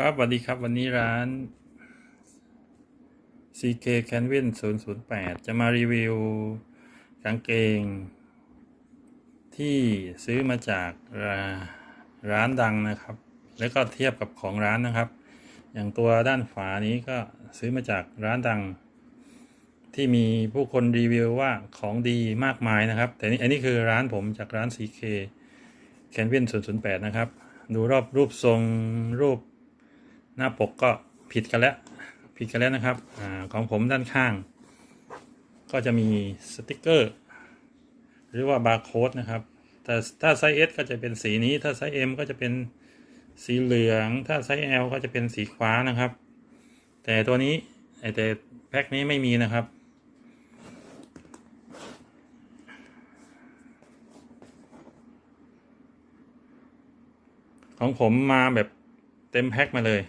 ครับสวัสดีครับวันนี้ร้าน CK Canvin 008 จะมารีวิวกางเกง ที่ซื้อมาจากร้านดังนะครับ แล้วก็เทียบกับของร้านนะครับ อย่างตัวด้านฝานี้ก็ซื้อมาจากร้านดัง ที่มีผู้คนรีวิวว่าของดีมากมายนะครับ แต่นี่อันนี้คือร้านผมจากร้าน CK Canvin 008 นะครับ ดูรอบรูปทรงรูป หน้าปกก็ผิดกันแล้ว ผิดกันแล้วนะครับอของผมด้านข้าง ก็จะมีสติกเกอร์ หรือว่าบาร์โค้ดนะครับ แต่ถ้าไซส์ S ก็จะเป็นสีนี้ ถ้าไซส์ M ก็จะเป็นสีเหลือง ถ้าไซส์ L ก็จะเป็นสีฟ้านะครับ แต่ตัวนี้ไอแต่แพ็คนี้ไม่มีนะครับของผมมาแบบเต็มแพ็คมาเลย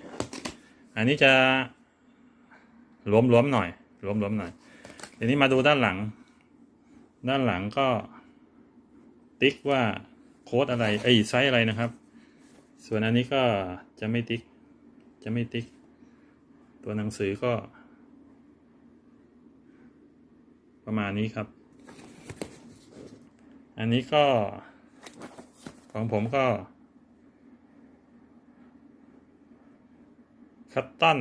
อันนี้จะหลวมๆหน่อยหลวมๆหน่อยทีนี้มาดูด้านหลัง ด้านหลังก็ติ๊กว่าโค้ดอะไรไอ้ไซส์อะไรนะครับ ส่วนอันนี้ก็จะไม่ติ๊ก จะไม่ติ๊ก ตัวหนังสือก็ ประมาณนี้ครับ อันนี้ก็ของผมก็ คัตตัน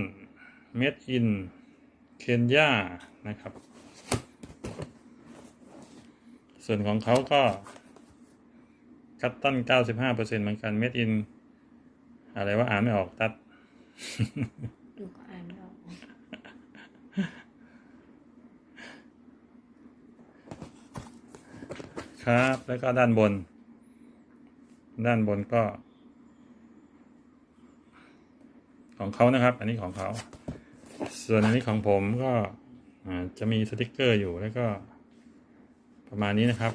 เมดอิน เคนยานะครับ ส่วนของเขาก็ คัตตัน 95%เหมือนกันเมดอิน อะไรว่าอ่านไม่ออกตัดดูก็อ่านไม่ออกครับ แล้วก็ด้านบน ด้านบนก็ ของเขานะครับ อันนี้ของเขา ส่วนอันนี้ของผมก็จะมีสติกเกอร์อยู่แล้วก็ประมาณนี้นะครับ